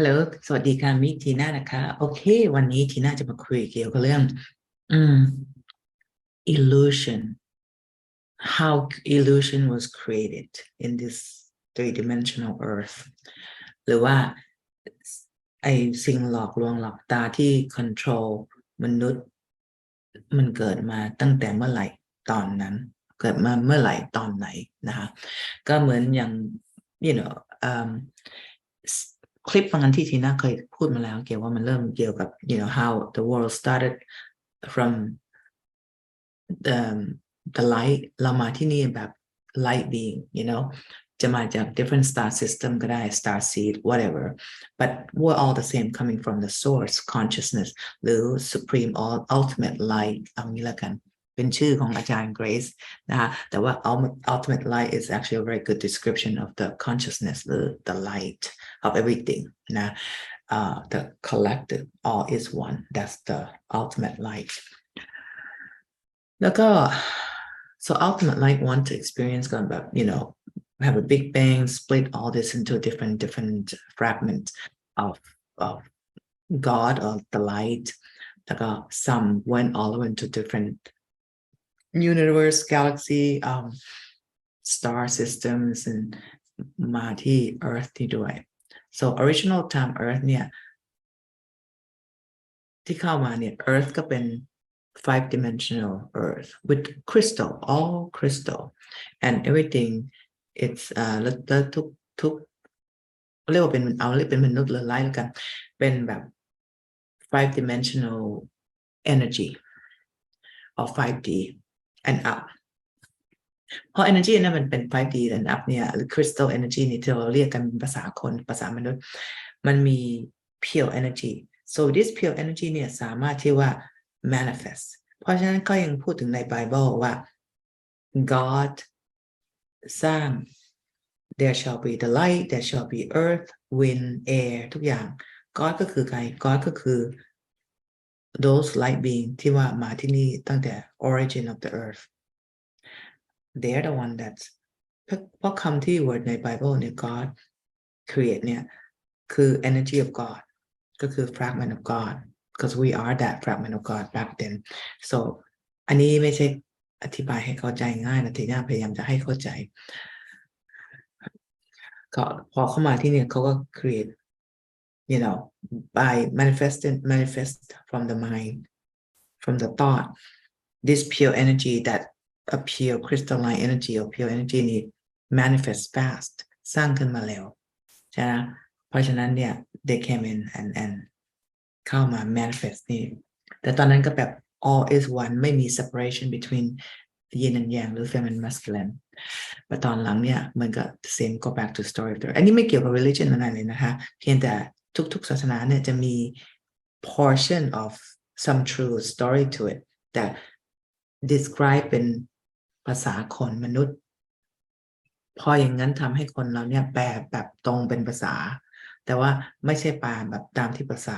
ฮัลโหล สวัสดีค่ะ มิทีน่านะคะ โอเค วันนี้ทีน่าจะมาคุยเกี่ยวกับเรื่อง อืม illusion how illusion was created in this three-dimensional earth หรือว่า ไอสิ่งหลอกลวงหลอกตาที่ control มนุษย์ มันเกิดมาตั้งแต่เมื่อไหร่ตอนนั้น เกิดมาเมื่อไหร่ตอนไหนนะคะ ก็เหมือนอย่าง you know um คลิปบางอันที่ทีน่าเคยพูดมาแล้ว เกี่ยวว่ามันเริ่มเกี่ยวกับ you know how the world started from the the light เรามาที่นี่แบบ light being you know จะมาจาก different star system ก็ได้ star seed whatever but we're all the same coming from the source consciousness หรือ supreme all ultimate light เอางี้ละกัน เป็นชื่อของอาจารย์ Grace นะคะแต่ว่า ultimate ultimate light is actually a very good description of the consciousness the the light of everything นะ uh, the collective all is one that's the ultimate light แล้วก็ so ultimate light want to experience กันแบบ you know have a big bang split all this into different different fragments of of God or the light แล้วก็ some went all the way into different universe galaxy um star systems and มาที่ earth ที่ด้วย so original time earth เนี่ย ที่เข้ามาเนี่ย earth ก็เป็น five dimensional earth with crystal all crystal and everything it's อ่าแล้วแล้วทุกทุกเรียกว่าเป็นเอาเรียกเป็นมนุษย์หรือไล่แล้วกัน เป็นแบบ five dimensional energy or 5D and up เพราะ energy นั้นมันเป็น 5D and up เนี่ยหรือ crystal energy นี่ที่เราเรียกกันภาษาคนภาษามนุษย์ มันมี pure energy so this pure energy เนี่ยสามารถที่ว่า manifest เพราะฉะนั้นก็ยังพูดถึงใน Bible ว่า God สร้าง there shall be the light there shall be earth wind air ทุกอย่าง God ก็คือใคร God ก็คือ those light being ที่ว่ามาที่นี่ตั้งแต่ origin of the earth they're the one that เพราะคำที่ word ใน Bible เนี่ย God create เนี่ยคือ energy of God ก็คือ fragment of God because we are that fragment of God back then so อันนี้ไม่ใช่อธิบายให้เข้าใจง่ายนะทีนี้พยายามจะให้เข้าใจก็พอเข้ามาที่เนี่ยเขาก็ create you know by manifesting manifest from the mind from the thought this pure energy that a pure crystalline energy or pure energy นี่ manifest fast สร้างขึ้นมาเร็วใช่ไหมเพราะฉะนั้นเนี่ย they came in and and เข้ามา manifest นี่ แต่ตอนนั้นก็แบบ all is one ไม่มี separation between yin and yang หรือ feminine masculine แต่ตอนหลังเนี่ยมันก็ same go back to story of the อันนี้ไม่เกี่ยวกับ religion อะไรเลยนะคะ เพียงแต่ ทุกๆ ศาสนาเนี่ยจะมี portion of some true story to it แต่ describe เป็นภาษาคนมนุษย์ พออย่างนั้นทำให้คนเราเนี่ยแปลแบบตรงเป็นภาษา แต่ว่าไม่ใช่แปลแบบตามที่ภาษา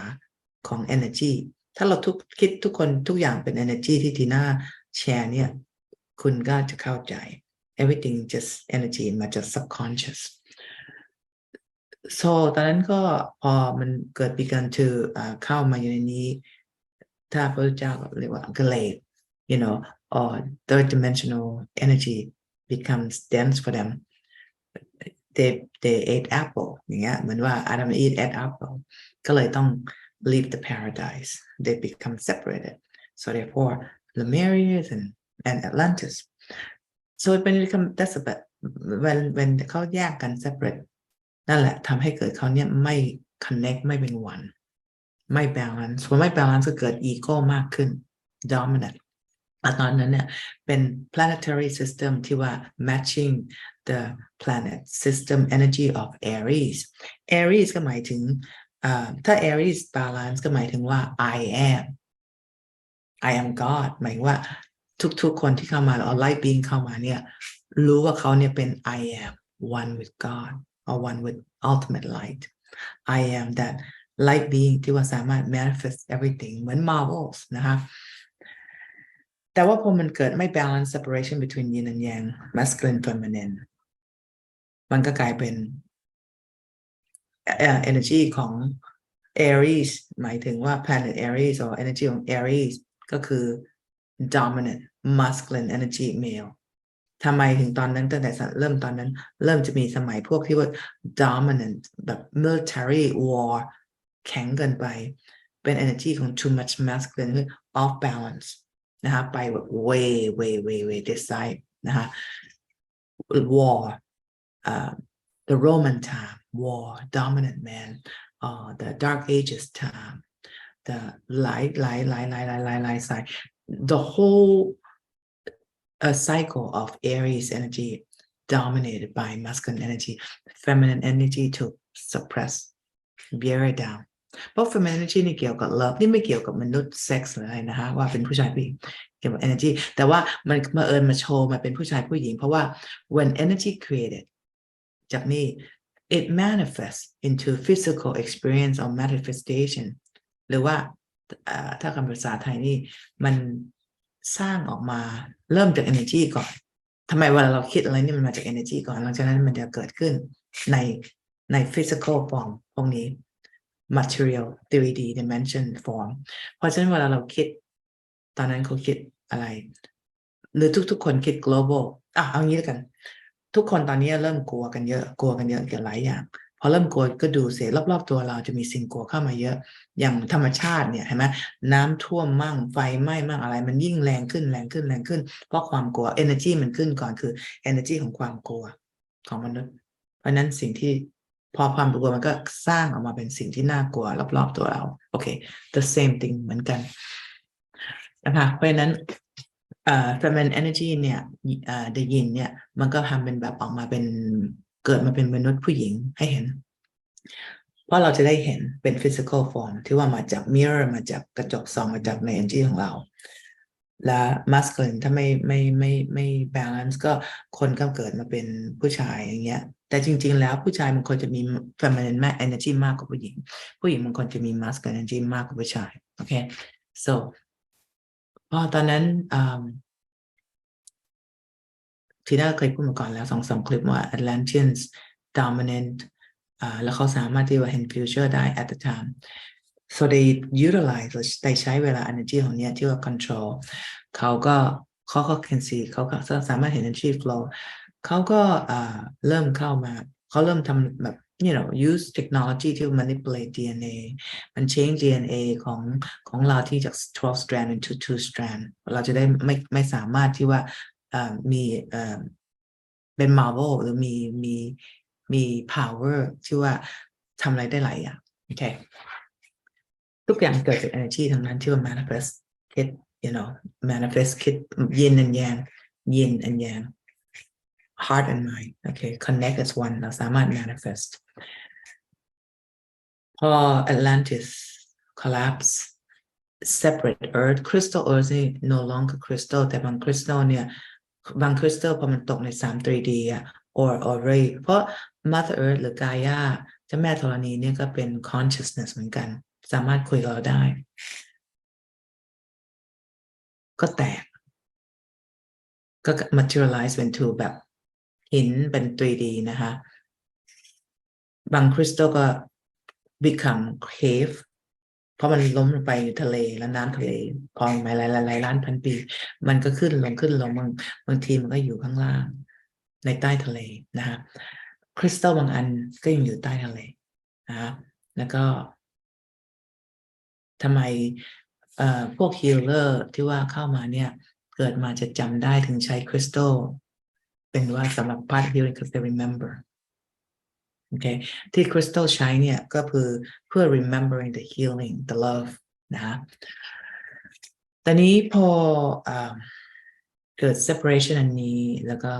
ของ energy ถ้าเราทุกคิดทุกคนทุกอย่างเป็น energy ที่ทีน่าแชร์เนี่ย คุณก็จะเข้าใจ everything just energy มาจาก subconscious so ตอนนั้นก็พอมันเกิด began to อ่าเข้ามาอยู่ในนี้ ถ้าพระเจ้าเรียกว่า glade you know or third dimensional energy becomes dense for them they they ate apple อย่างเงี้ยเหมือนว่า Adam and Eve ate apple ก็เลยต้อง leave the paradise they become separated so therefore Lemurians and and Atlantis so it become that's a bit when when เขาแยกกัน separate นั่นแหละทำให้เกิดเขาเนี่ยไม่ connect ไม่เป็นวัน ไม่แบลานซ์พอไม่แบลานซ์ก็เกิดอีโก้มากขึ้น dominant ตอนนั้นเนี่ยเป็น planetary system ที่ว่า matching the planet system energy of Aries Aries ก็หมายถึงถ้า Aries balance ก็หมายถึงว่า I am I am God หมายว่าทุกๆ คนที่เข้ามาหรือ light being เข้ามาเนี่ยรู้ว่าเขาเนี่ยเป็น I am one with God or one with ultimate light I am that light being ที่ว่าสามารถ manifest everything เหมือน Marvels นะคะแต่ว่าพอมันเกิดไม่ balance separation between yin and yang masculine feminine มันก็กลายเป็น เอ่อ energy ของ Aries หมายถึงว่า planet Aries or energy ของ Aries ก็คือ dominant masculine energy male ทำไมถึงตอนนั้นตั้งแต่เริ่มตอนนั้น เริ่มจะมีสมัยพวกที่ว่า dominant แบบ military war แข็งเกินไป เป็น energy ของ too much masculine คือ off balance นะคะไปแบบ way way way way this side นะคะ war uh, the Roman time war dominant man uh, the dark ages time the light light light light light light light side the whole a cycle of Aries energy dominated by masculine energy, feminine energy to suppress, bear it down. เพราะ feminine energy นี่เกี่ยวกับ love นี่ไม่เกี่ยวกับมนุษย์ sex หรืออะไรนะคะว่าเป็นผู้ชายผู้หญิงเกี่ยวกับ energy แต่ว่ามันมาเอิญมาโชว์มาเป็นผู้ชายผู้หญิง เพราะว่า when energy created จากนี้ it manifests into physical experience or manifestation หรือว่าเอ่อถ้าคำภาษาไทยนี่มัน สร้างออกมาเริ่มจาก energy ก่อนทำไมเวลาเราคิดอะไรนี่มันมาจาก energy ก่อน หลังจากนั้นมันจะเกิดขึ้นในใน physical form พวกนี้ material 3D dimension form เพราะฉะนั้นเวลาเราคิด ตอนนั้นเขาคิดอะไร หรือทุกๆ คนคิด global อะเอางี้แล้วกัน ทุกคนตอนนี้เริ่มกลัวกันเยอะ กลัวกันเยอะเกี่ยวหลายอย่าง พอเริ่มกลัวก็ดูเสียรอบๆตัวเราจะมีสิ่งกลัวเข้ามาเยอะ อย่างธรรมชาติเนี่ยเห็นไหมน้ำท่วมมั่งไฟไหม้มั่งอะไร มันยิ่งแรงขึ้นแรงขึ้นแรงขึ้น เพราะความกลัว energy มันขึ้นก่อนคือ energy ของความกลัวของมนุษย์ เพราะนั้นสิ่งที่พอความกลัวมันก็สร้างออกมาเป็นสิ่งที่น่ากลัวรอบๆตัวเราโอเค the same thing เหมือนกันนะคะเพราะฉะนั้นเอ่อ feminine energy เนี่ยเอ่อ the yin เนี่ย มันก็ทำเป็นแบบออกมาเป็น เกิดมาเป็นมนุษย์ผู้หญิงให้เห็น เพราะเราจะได้เห็นเป็น physical form ที่ว่ามาจาก mirror มาจากกระจกส่องมาจากใน energy ของเรา และ masculine ถ้าไม่ไม่ไม่ไม่ balance ก็คนก็เกิดมาเป็นผู้ชายอย่างเงี้ย แต่จริง ๆ แล้วผู้ชายมันควรจะมี feminine energy มากกว่าผู้หญิง ผู้หญิงมันควรจะมี masculine energy มากกว่าผู้ชาย โอเค so พอตอนนั้นอืม ทีน่าเคยพูดมาก่อนแล้วสองสามคลิปว่า Atlanteans dominant แล้วเขาสามารถที่ว่าเห็น future ได้ at the time so they utilize ได้ใช้เวลา energy ของเนี้ยที่ว่า control เขาก็เขาก็ can see เขาก็สามารถเห็น energy flow เขาก็เริ่มเข้ามา เขาเริ่มทำแบบ you know use technology to manipulate DNA มัน change DNA ของของเราที่จาก 12 strand into 2 strand เราจะได้ไม่ไม่สามารถที่ว่า มีเป็น marvel หรือมีมีมี power ที่ว่าทำอะไรได้หลายอย่างโอเคทุกอย่างเกิดจาก energy ทั้งนั้นที่ว่า manifest คิด you know manifest คิด yin and yang yin and yang heart and mind โอเค connect as one เราสามารถ manifest พอ Atlantis collapse separate earth crystal earth นี่ no longer crystal แต่บาง crystal เนี่ย บาง crystal พอมันตกใน 3 3D อะ or or ray เพราะ mother earth หรือกายาเจ้าแม่ธรณีเนี่ยก็เป็น consciousness เหมือนกัน สามารถคุยกับเราได้ ก็แตก ก็ materialize into แบบหินเป็น 3D นะคะ บางคริสตัลก็ become cave เพราะมันล้มลงไปในทะเลแล้วน้ำทะเลพองมาหลายหลายล้านพันปี มันก็ขึ้นลงขึ้นลงบางบางทีมันก็อยู่ข้างล่าง ในใต้ทะเลนะคะคริสตัลบางอันก็ยังอยู่ใต้ทะเลนะคะแล้วก็ทำไมเอ่อพวกฮีลเลอร์ที่ว่าเข้ามาเนี่ย เกิดมาจะจำได้ถึงใช้คริสตัลเป็นว่าสำหรับ part healing because they remember โอเคที่คริสตัลใช้เนี่ยก็คือเพื่อ remembering the healing the love นะฮะตอนนี้พออเกิด separation อันนี้แล้วก็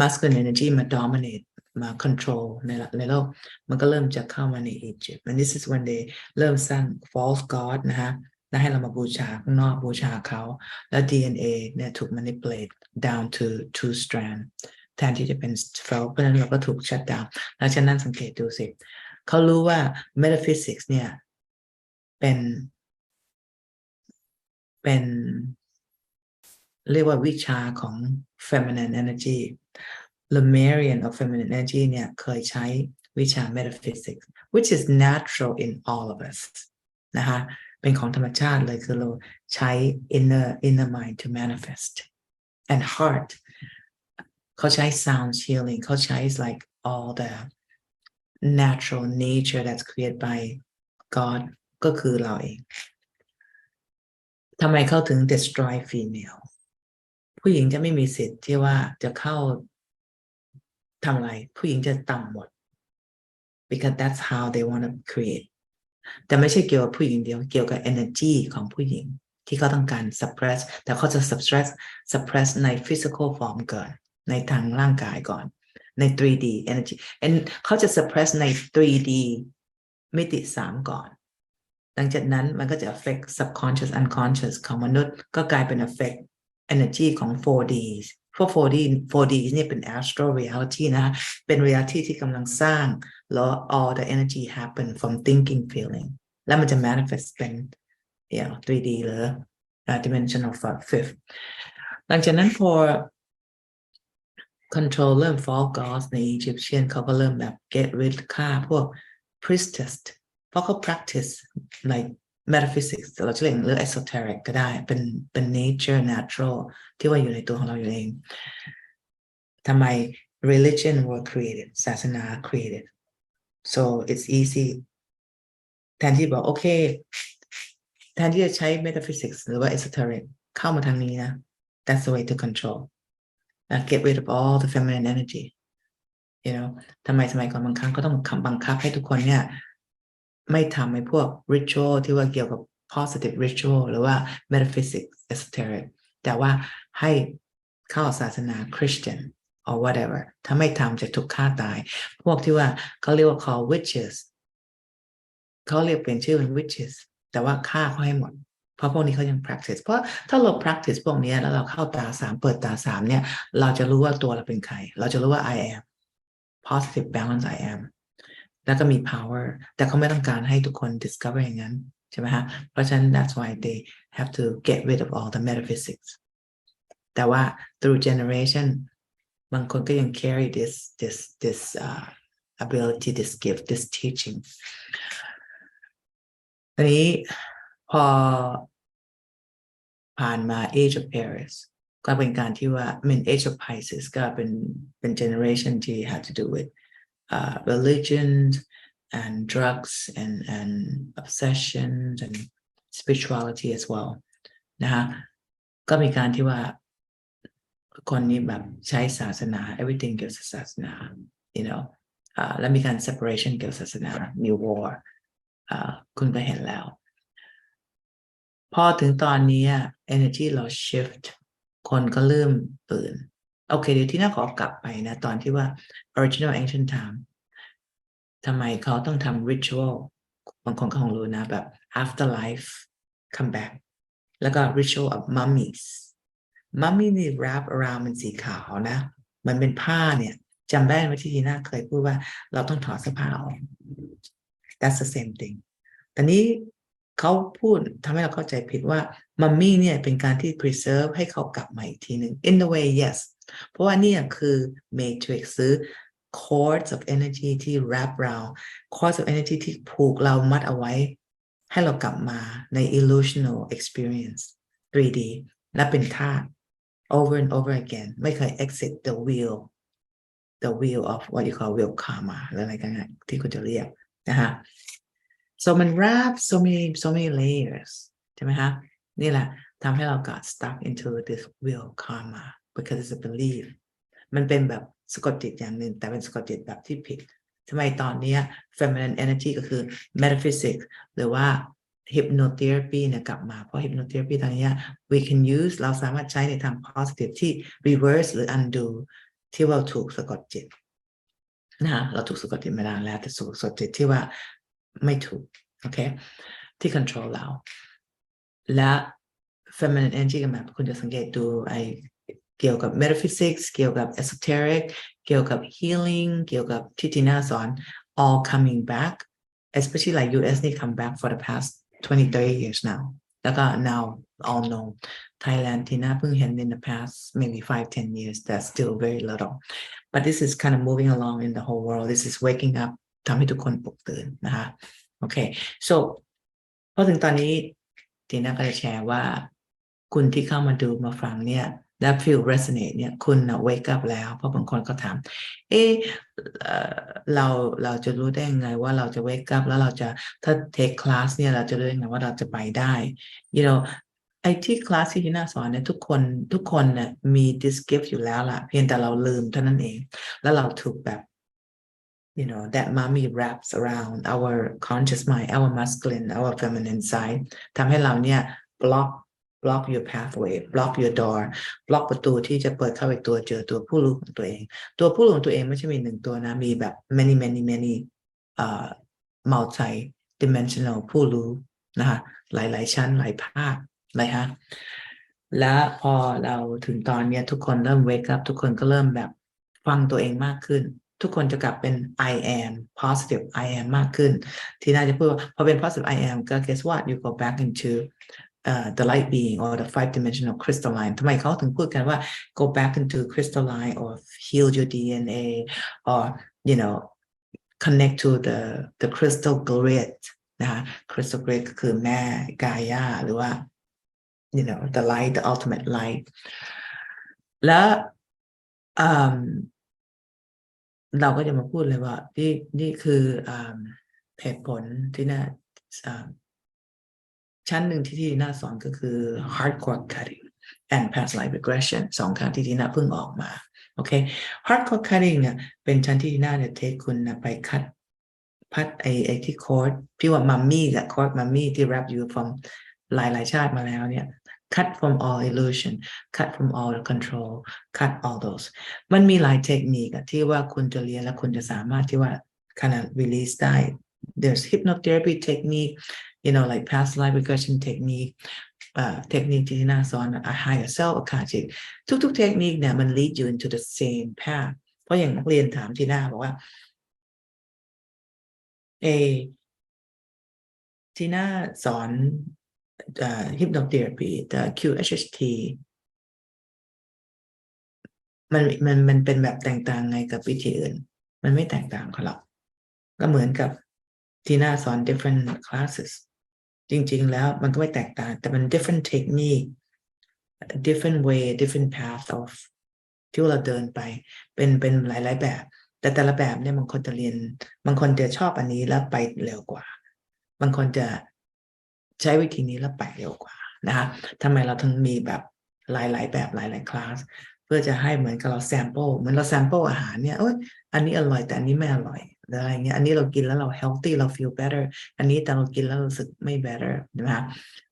masculine energy มา dominate มา control ในในโลกมันก็เริ่มจะเข้ามาในอียิปต์ and this is when they เริ่มสร้าง false god นะฮะแล้วให้เรามาบูชาข้างนอกบูชาเขา แล้ว DNA เนี่ยถูก manipulate down to two strand แทนที่จะเป็น12เพราะฉะนั้นเราก็ถูก shut down แล้วฉะนั้นสังเกตดูสิเขารู้ว่า metaphysics เนี่ย เป็นเป็น เรียกว่าวิชาของ feminine energy Lemurian of feminine energy เนี่ยเคยใช้วิชา metaphysics which is natural in all of us นะคะเป็นของธรรมชาติเลยคือเราใช้ inner inner mind to manifest and heart เขาใช้ sound healing เขาใช้ like all the natural nature that's created by God ก็คือเราเองทำไมเข้าถึง destroy female ผู้หญิงจะไม่มีสิทธิ์ที่ว่าจะเข้าทำอะไร ผู้หญิงจะต่ำหมด because that's how they want to create แต่ไม่ใช่เกี่ยวกับผู้หญิงเดียว เกี่ยวกับ energy ของผู้หญิงที่เขาต้องการ suppress แต่เขาจะ suppress suppress ใน physical form เก่อน ในทางร่างกายก่อนใน 3D energy and เขาจะ suppress ใน 3D มิติสามก่อน หลังจากนั้นมันก็จะ affect subconscious unconscious ของมนุษย์ ก็กลายเป็น affect energy ของ 4D พวก 4D 4D นี่เป็น astral reality นะเป็น reality ที่กำลังสร้าง แล้ว all the energy happen from thinking feeling แล้วมันจะ manifest เป็น you know 3D หรือ dimensional fifth หลังจากนั้นพอ control เริ่ม fall gods ใน Egyptian เขาก็เริ่มแบบ get rid ฆ่าพวก priestess เพราะเขา practice like metaphysics เราจะเรียกหรือ esoteric ก็ได้เป็นเป็น nature natural ที่ว่าอยู่ในตัวของเราอยู่เองทำไม religion were created ศาสนา created so it's easy แทนที่บอกโอเคแทนที่จะใช้ metaphysics หรือว่า esoteric เข้ามาทางนี้นะ that's the way to control uh, get rid of all the feminine energy you know ทำไมสมัยก่อนบางครั้งก็ต้องบังคับให้ทุกคนเนี่ย ไม่ทำให้พวก ritual ที่ว่าเกี่ยวกับ positive ritual หรือว่า metaphysics esoteric แต่ว่าให้เข้าศาสนา Christian or whatever ถ้าไม่ทำจะถูกฆ่าตาย พวกที่ว่าเขาเรียกว่า call witches เขาเรียกเปลี่ยนชื่อเป็น witches แต่ว่าฆ่าเขาให้หมด ราะพวกนี้เขายัง practice เพราะถ้าเรา practice พวกนี้แล้วเราเข้าตาสามเปิดตาสามเนี่ย เราจะรู้ว่าตัวเราเป็นใคร เราจะรู้ว่า I am positive balance I am แล้วก็มี power แต่เขาไม่ต้องการให้ทุกคน discover อย่างนั้นใช่ไหมฮะเพราะฉะนั้น that's why they have to get rid of all the metaphysics แต่ว่า through generation บางคนก็ยัง carry this this this uh, ability this gift this teaching ทีนี้พอ ผ่านมา age of Aries ก็เป็นการที่ว่า I mean age of Pisces ก็เป็นเป็น generation ที่ had to do with uh, religions and drugs and and obsessions and spirituality as well นะฮะก็มีการที่ว่าคนนี้แบบใช้ศาสนา everything เกี่ยวกับศาสนา you know อ่าแล้วมีการ separation เกี่ยวกับศาสนา มี war อ่าคุณก็เห็นแล้ว พอถึงตอนนี้ energy เรา shift คนก็เริ่มตื่น โอเค เดี๋ยวที่น่าขอกลับไปนะ ตอนที่ว่า original ancient time ทำไมเขาต้องทำ ritual บางคนก็คงรู้นะ แบบ afterlife come back แล้วก็ ritual of mummies mummy นี่ wrap around เป็นสีขาวนะ มันเป็นผ้าเนี่ยจำได้ไหมที่ทีน่าเคยพูดว่าเราต้องถอดเสื้อผ้าออก that's the same thing แต่นี้ เขาพูดทำให้เราเข้าใจผิดว่ามัมมี่เนี่ยเป็นการที่ preserve ให้เขากลับมาอีกทีหนึ่ง in the way yes เพราะว่านี่คือ matrix ซื้อ cords of energy ที่ wrap round cords of energy ที่ผูกเรามัดเอาไว้ ให้เรากลับมาใน illusional experience 3D และเป็นท่า over and over again ไม่เคย exit the wheel the wheel of what you call wheel karma หรืออะไรกันที่คุณจะเรียกนะฮะ so มัน wrap so many so many layers ใช่ไหมฮะนี่แหละทำให้เรา got stuck into this wheel karma because it's a belief มันเป็นแบบสะกดจิตอย่างหนึ่งแต่เป็นสะกดจิตแบบที่ผิดทำไมตอนนี้ feminine energy ก็คือ metaphysics หรือว่า hypnotherapy เนี่ยกลับมา เพราะ hypnotherapy ตอนนี้ we can use เราสามารถใช้ในทาง positive ที่ reverse หรือ undo ที่เราถูกสะกดจิตนะฮะเราถูกสะกดจิตมานานแล้วแต่สะกดจิตที่ว่า ไม่ถูก โอเค ที่ control เรา และ feminine energy กันแบบคุณจะสังเกตดูไอเกี่ยวกับ metaphysics เกี่ยวกับ esoteric เกี่ยวกับ healing เกี่ยวกับที่ทีน่าสอน all coming back especially like US นี่ come back for the past 20 30 years now แล้วก็ now all know Thailand ทีน่าเพิ่งเห็น in the past maybe 5 10 years that's still very little but this is kind of moving along in the whole world this is waking up ทำให้ทุกคนปลุกตื่นนะคะโอเค so พอถึงตอนนี้ทีน่าก็จะแชร์ว่า คุณที่เข้ามาดูมาฟังเนี่ยและ feel resonate เนี่ยคุณนะ wake up แล้ว เพราะบางคนก็ถาม เอเอ่อเราเราจะรู้ได้ยังไงว่าเราจะ wake up แล้วเราจะถ้า take class เนี่ยเราจะรู้ได้ยังไงว่าเราจะไปได้ you know ไอ้ที่คลาสที่ที่น่าสอนเนี่ยทุกคนทุกคนเนี่ยมี this gift อยู่แล้วล่ะ เพียงแต่เราลืมเท่านั้นเอง แล้วเราถูกแบบ you know that mommy wraps around our conscious mind our masculine our feminine side ทำให้เราเนี่ย block block your pathway block your door block ประตูที่จะเปิดเข้าไปตัวเจอตัวผู้รู้ของตัวเอง ตัวผู้รู้ของตัวเองไม่ใช่มีหนึ่งตัวนะ มีแบบ many many many เอ่อ multi dimensional ผู้รู้นะคะหลาย ๆ ชั้นหลายภาคนะคะและพอเราถึงตอนเนี้ยทุกคนเริ่ม wake up ทุกคนก็เริ่มแบบฟังตัวเองมากขึ้น ทุกคนจะกลับเป็น I am positive I am มากขึ้น ที่น่าจะพูดว่าพอเป็น positive I am ก็ guess what you go back into uh, the light being or the five dimensional crystalline ทำไมเขาถึงพูดกันว่า go back into crystalline or heal your DNA or you know connect to the the crystal grid นะคะ crystal grid ก็คือแม่กายาหรือว่า you know the light the ultimate light แล้วอืม เราก็จะมาพูดเลยว่านี่นี่คือเหตุผลที่น่าชั้นหนึ่งที่ที่น่าสอนก็คือ hardcore cutting and past life regression สองครั้งที่ที่น่าเพิ่งออกมาโอเค hardcore cutting เนี่ยเป็นชั้นที่ที่น่าจะเทคคุณนะไปคัดพัดไอไอที่คอร์สที่ว่ามัมมี่กับคอร์สมัมมี่ที่รับอยู่ from หลายหลายชาติมาแล้วเนี่ย cut from all illusion cut from all control cut all those มันมีหลายเทคนิคที่ว่าคุณจะเรียนและคุณจะสามารถที่ว่าขนาด release ได้ there's hypnotherapy technique you know like past life regression technique เทคนิคที่น่าสอน a higher self akashic ทุกๆเทคนิคเนี่ยมัน lead you into the same path เพราะอย่างนักเรียนถามที่หน้าบอกว่าเอที่น่าสอน เอ่อ hypnotherapy แต่ QHHT มันมันมันเป็นแบบแตกต่างไงกับวิธีอื่น มันไม่แตกต่างกันหรอก ก็เหมือนกับที่น่าสอน different classes จริง ๆ แล้วมันก็ไม่แตกต่าง แต่มัน different technique different way different path of ที่เราเดินไป เป็นเป็นหลาย ๆ แบบ แต่แต่ละแบบเนี่ยบางคนจะเรียน บางคนจะชอบอันนี้แล้วไปเร็วกว่า บางคนจะ ใช้วิธีนี้แล้วไปเร็วกว่านะคะทำไมเราถึงมีแบบหลาย ๆ แบบหลาย ๆ คลาส เพื่อจะให้เหมือนกับเราแซมเปิลเหมือนเราแซมเปิลอาหารเนี่ยเอ้ยอันนี้อร่อยแต่อันนี้ไม่อร่อยอะไรเงี้ยอันนี้เรากินแล้วเรา healthy เรา feel better อันนี้แต่เรากินแล้วรู้สึกไม่ better นะคะ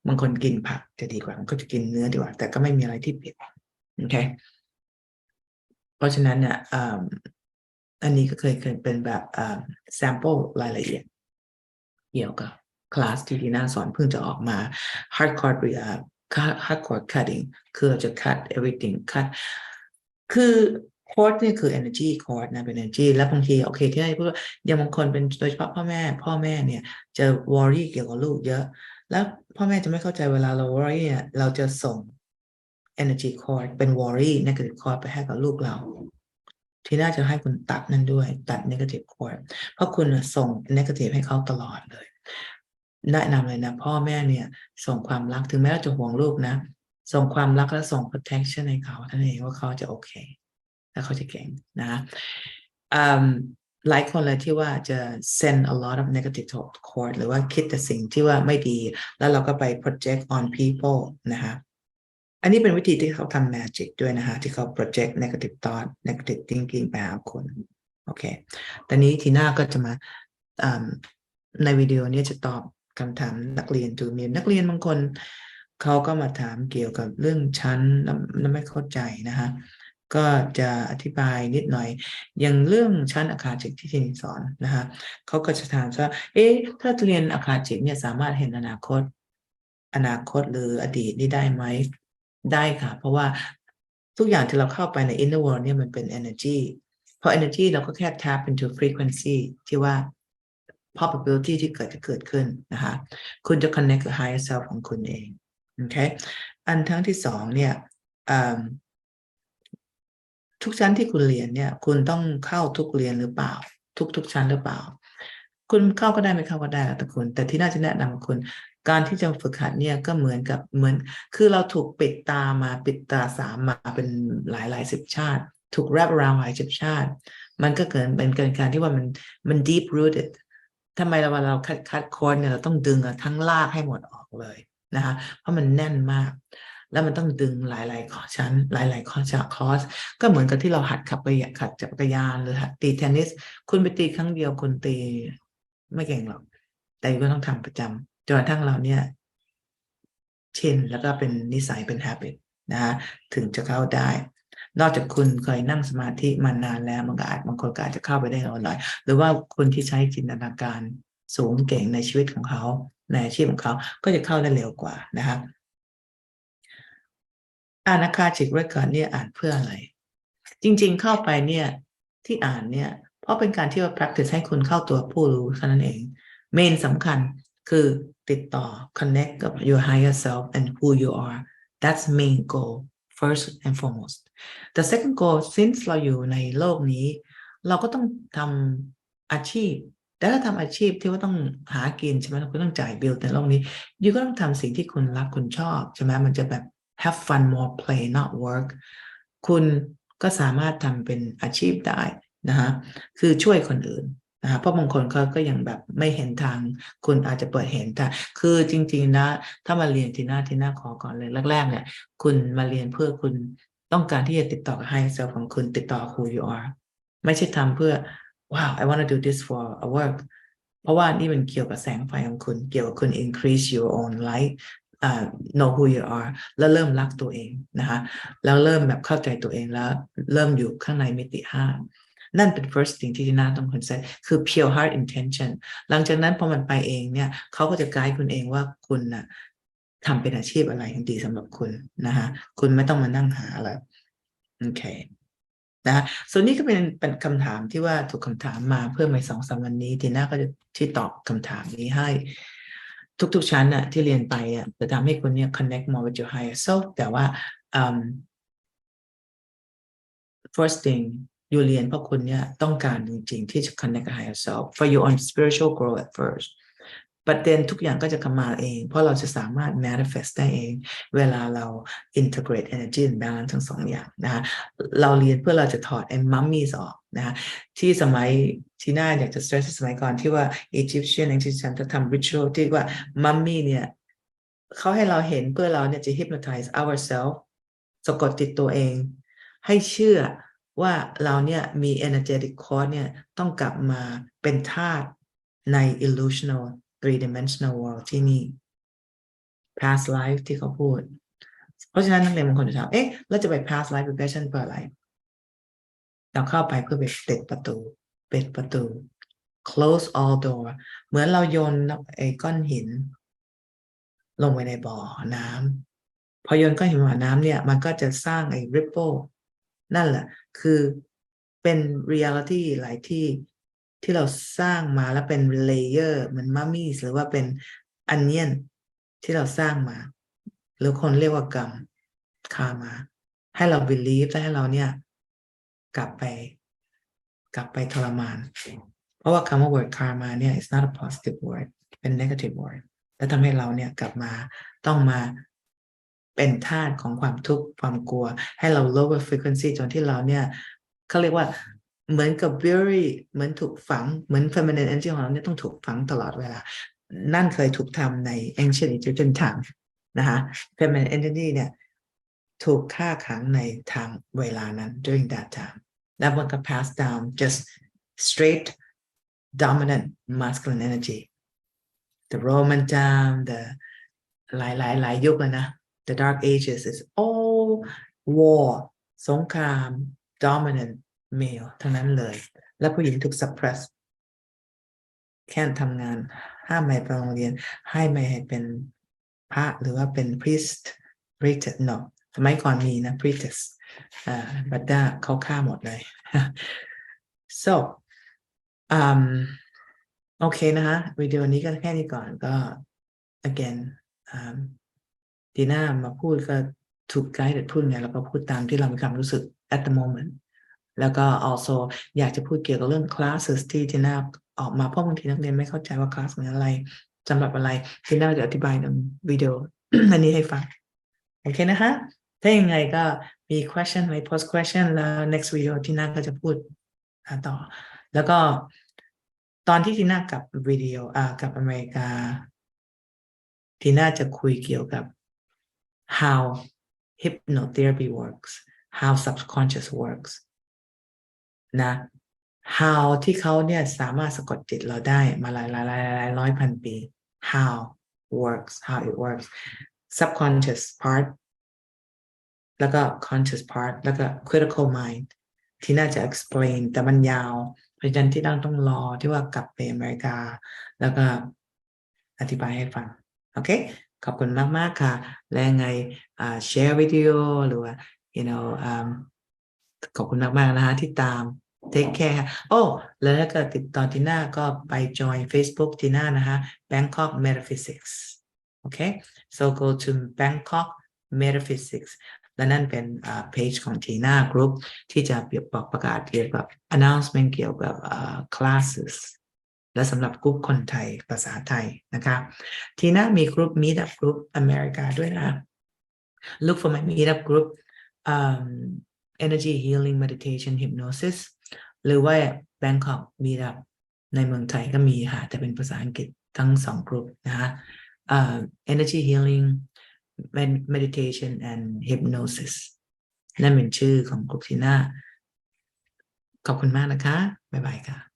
บางคนกินผักจะดีกว่าบาจะกินเนื้อดีกว่า แต่ก็ไม่มีอะไรที่ผิดโอเคเพราะฉะนั้นเนี่ยอันนี้ก็เคยเคยเป็นแบบอ่า sample รายละเอียดเกี่ยวกับ คลาสที่ดีน่าสอนเพิ่งจะออกมา hardcore หรือ hardcore cutting คือเราจะ cut everything cut คือคอร์สเนี่ยคือ energy คอร์สนะเป็น energy แล้วบางทีโอเคที่ได้พูดว่าอย่างบางคนเป็นโดยเฉพาะพ่อแม่ พ่อแม่เนี่ยจะ worry เกี่ยวกับลูกเยอะ แล้วพ่อแม่จะไม่เข้าใจเวลาเรา worry เนี่ยเราจะส่ง energy cord เป็น worry negative cord ไปให้กับลูกเรา ที่น่าจะให้คุณตัดนั่นด้วย ตัด negative cord เพราะคุณส่ง negative ให้เขาตลอดเลย แนะนำเลยนะ พ่อแม่เนี่ยส่งความรักถึงแม้เราจะห่วงลูกนะ ส่งความรักและส่ง protection ให้เขาท่านเองว่าเขาจะโอเค และเขาจะเก่งนะหลายคนเลยที่ว่าจะ send a lot of negative cord หรือว่าคิดแต่สิ่งที่ว่าไม่ดี แล้วเราก็ไป project on people นะคะอันนี้เป็นวิธีที่เขาทำ magic ด้วยนะฮะที่เขา project negative thought negative thinking ไปหาคนโอเค ตอนนี้ทีน่าก็จะมาในวิดีโอนี้จะตอบ คำถามนักเรียนดูมีนักเรียนบางคนเขาก็มาถามเกี่ยวกับเรื่องชั้นแล้วไม่เข้าใจนะฮะก็จะอธิบายนิดหน่อย อย่างเรื่องชั้นอาคาจิกที่ทีนสอนนะฮะเขาก็จะถามว่า เอ๊ะ ถ้าเรียนอาคาจิกเนี่ยสามารถเห็นอนาคต อนาคตหรืออดีตนี่ได้ไหมได้ค่ะ เพราะว่าทุกอย่างที่เราเข้าไปใน inner world เนี่ยมันเป็น energy พอ energy เราก็แค่ tap into frequency ที่ว่า probability ที่เกิดจะเกิดขึ้นนะคะคุณจะ connect กับ higher self ของคุณเองโอเคอันทั้งที่สองเนี่ยทุกชั้นที่คุณเรียนเนี่ย คุณต้องเข้าทุกเรียนหรือเปล่า ทุกทุกชั้นหรือเปล่า คุณเข้าก็ได้ไม่เข้าก็ได้แล้วแต่คุณ แต่ที่น่าจะแนะนำคุณ การที่จะฝึกหัดเนี่ยก็เหมือนกับเหมือน คือเราถูกปิดตามาปิดตาสามมาเป็นหลายหลายสิบชาติ ถูก wrap around หลายสิบชาติ มันก็เกิดเป็นเกิดการที่ว่ามันมัน deep rooted ทำไมเราเวลาเราคัดคัดคอนเนี่ยเราต้องดึงทั้งลากให้หมดออกเลยนะคะเพราะมันแน่นมาก แล้วมันต้องดึงหลายๆข้อชั้น หลาย ๆ ข้อจากคอร์สก็เหมือนกับที่เราหัดขับไปขัดจักรยานหรือหัดตีเทนนิส คุณไปตีครั้งเดียวคุณตีไม่เก่งหรอก แต่ก็ต้องทำประจำจนกระทั่งเราเนี่ยชินแล้วก็เป็นนิสัยเป็น habit นะคะถึงจะเข้าได้ นอกจากคุณเคยนั่งสมาธิมานานแล้วมันก็อาจบางคนก็อาจจะเข้าไปได้น้อยหรือว่าคนที่ใช้จินตนาการสูงเก่งในชีวิตของเขาในอาชีพของเขาก็จะเข้าได้เร็วกว่านะครับอ่านาคาจิกเรคคอร์ดเนี่ยอ่านเพื่ออะไร จริง ๆ เข้าไปเนี่ยที่อ่านเนี่ย เพราะเป็นการที่ว่า practice ให้คุณเข้าตัวผู้รู้เท่านั้นเองเมนสำคัญคือติดต่อ connect กับ your higher self and who you are that's main goal first and foremost the second goal since เราอยู่ในโลกนี้ เราก็ต้องทำอาชีพ แต่ถ้าทำอาชีพที่ว่าต้องหากินใช่ไหมเราก็ต้องจ่ายบิลในโลกนี้ยูก็ต้องทำสิ่งที่คุณรักคุณชอบใช่ไหมมันจะแบบ have fun more play not work คุณก็สามารถทำเป็นอาชีพได้นะฮะคือช่วยคนอื่น นะฮะเพราะบางคนเขาก็ยังแบบไม่เห็นทาง คุณอาจจะเปิดเห็นแต่คือจริง ๆ นะ ถ้ามาเรียนทีหน้าทีหน้าขอก่อนเลยแรกๆเนี่ยคุณมาเรียนเพื่อคุณต้องการที่จะติดต่อกับ higher self ของคุณติดต่อ who you are ไม่ใช่ทำเพื่อ wow I want to do this for a work เพราะว่านี่มันเกี่ยวกับแสงไฟของคุณ เกี่ยวกับคุณ increase your own light uh, know who you are แล้วเริ่มรักตัวเองนะคะแล้วเริ่มแบบเข้าใจตัวเองแล้วเริ่มอยู่ข้างในมิติห้า นั่นเป็น first thing ที่น่าต้องคอนเซ็คือ pure heart intention หลังจากนั้นพอมันไปเองเนี่ยเขาก็จะไกด์คุณเองว่าคุณน่ะทำเป็นอาชีพอะไรดีสำหรับคุณนะคะคุณไม่ต้องมานั่งหาอะไรโอเคนะส่วนนี้ก็เป็นเป็นคำถามที่ว่าถูกคำถามมาเพื่อในสองสามวันนี้ทีน่าก็จะที่ตอบคำถามนี้ให้ ทุกๆชั้นอะที่เรียนไปอะจะทำให้คุณเนี่ย connect more with your higher self แต่ว่า um, first thing อยู่เรียนเพราะคุณเนี่ยต้องการจริงๆ ที่จะ connect with higher self for your own spiritual growth at first but then ทุกอย่างก็จะกมาเอง เพราะเราจะสามารถ manifest ได้เอง เวลาเรา integrate energy and balance ทั้งสองอย่างนะคะเราเรียนเพื่อเราจะถอดไอ้ mummies ออกนะคะที่สมัยที่น่าอยากจะ stress สมัยก่อนที่ว่า Egyptian Egyptian จะทำ ritual ที่ว่า mummy เนี่ยเขาให้เราเห็นเพื่อเราเนี่ยจะ hypnotize ourselves สะกดติดตัวเอง ให้เชื่อ ว่าเราเนี่ยมี energetic core เนี่ยต้องกลับมาเป็นธาตุใน illusional three dimensional world ที่นี่ past life ที่เขาพูด เพราะฉะนั้นนักเรียนบางคนจะถาม เอ๊ะ แล้วจะไป past life regression เพื่ออะไร เราเข้าไปเพื่อไปติดประตูปิดประตู close all door เหมือนเราโยนไอ้ก้อนหิน ลงไปในบ่อน้ำพอโยนก้อนหินบ่อน้ำเนี่ย มันก็จะสร้างไอ้ ripple นั่นแหละ คือเป็น reality หลายที่ที่เราสร้างมาแล้วเป็นเลเยอร์เหมือนมัมมี่หรือว่าเป็นอันเนียนที่เราสร้างมา หรือคนเรียกว่ากรรมคามา ให้เรา believe และให้เราเนี่ย กลับไป กลับไปทรมาน เพราะว่าคำว่า word karma เนี่ย is not a positive word เป็น negative word และทำให้เราเนี่ยกลับมาต้องมา เป็นทาสของความทุกข์ความกลัว ให้เรา lower frequency จนที่เราเนี่ยเขาเรียกว่าเหมือนกับ very เหมือนถูกฝังเหมือน feminine energy ของเราเนี่ยต้องถูกฝังตลอดเวลา นั่นเคยถูกทำใน ancient Egyptian time นะคะ feminine energy เนี่ยถูกฆ่าขังในทางเวลานั้น during that time แล้วมันก็ pass down just straight dominant masculine energy the Roman time the หลายหลายหลายยุคแล้วนะ the dark ages is all war สงคราม dominant male ทั้งนั้นเลย และผู้หญิงถูก suppress แค่ทำงาน ห้ามไม่ไปโรงเรียน ให้ไม่ให้เป็นพระหรือว่าเป็น priest priest no สมัยก่อนมีนะ priestess อ่าบัดด้าเขาฆ่าหมดเลย so um โอเคนะคะวิดีโอนี้ก็แค่นี้ก่อนก็ again ดีน่ามาพูดก็ถูกไกด์พูดไงแล้วก็พูดตามที่เรามีความรู้สึก at the moment แล้วก็ also อยากจะพูดเกี่ยวกับเรื่อง classes ที่ทีน่าออกมาเพราะบางทีนักเรียนไม่เข้าใจว่าคลาสเป็นอะไรสำหรับอะไรทีน่าจะอธิบายในวิดีโออันนี้ให้ฟัง โอเคนะคะ ถ้ายังไงก็มี question ไว้ post question แล้ว next video ทีน่าก็จะพูดต่อ แล้วก็ตอนที่ทีน่ากลับวิดีโออ่ากลับอเมริกาทีน่าจะคุยเกี่ยวกับ how hypnotherapy works how subconscious works นะ how ที่เขาเนี่ยสามารถสะกดจิตเราได้มาหลายหลายหลายหลายร้อยพันปี how works how it works subconscious part แล้วก็ conscious part แล้วก็ critical mind ที่น่าจะ explain แต่มันยาว เพราะฉะนั้นที่ต้องต้องรอที่ว่ากลับไปอเมริกา แล้วก็อธิบายให้ฟัง โอเค ขอบคุณมาก ๆ ค่ะ และไงอ่า share วิดีโอหรือว่า you know อ่าขอบคุณมาก ๆ นะคะที่ตาม take care โอ้ แล้วถ้าเกิดติดต่อทีน่าก็ไป join Facebook ทีน่านะคะ Bangkok Metaphysics โอเค so go to Bangkok Metaphysics และนั่นเป็นอ่า page ของทีน่ากรุ๊ปที่จะเปียบอกประกาศเกี่ยวกับ announcement เกี่ยวกับ classes และสำหรับกลุ่มคนไทยภาษาไทยนะคะทีน่ามีกลุ่ม Meetup Group อเมริกาด้วยนะ look for my Meetup Group um, Energy Healing Meditation Hypnosis หรือว่า Bangkok Meetup ในเมืองไทยก็มีค่ะแต่เป็นภาษาอังกฤษทั้งสองกลุ่มนะคะอ่า Energy Healing Med- Meditation and Hypnosis นั่นเป็นชื่อของกลุ่มทีน่าขอบคุณมากนะคะ บ๊ายบายค่ะ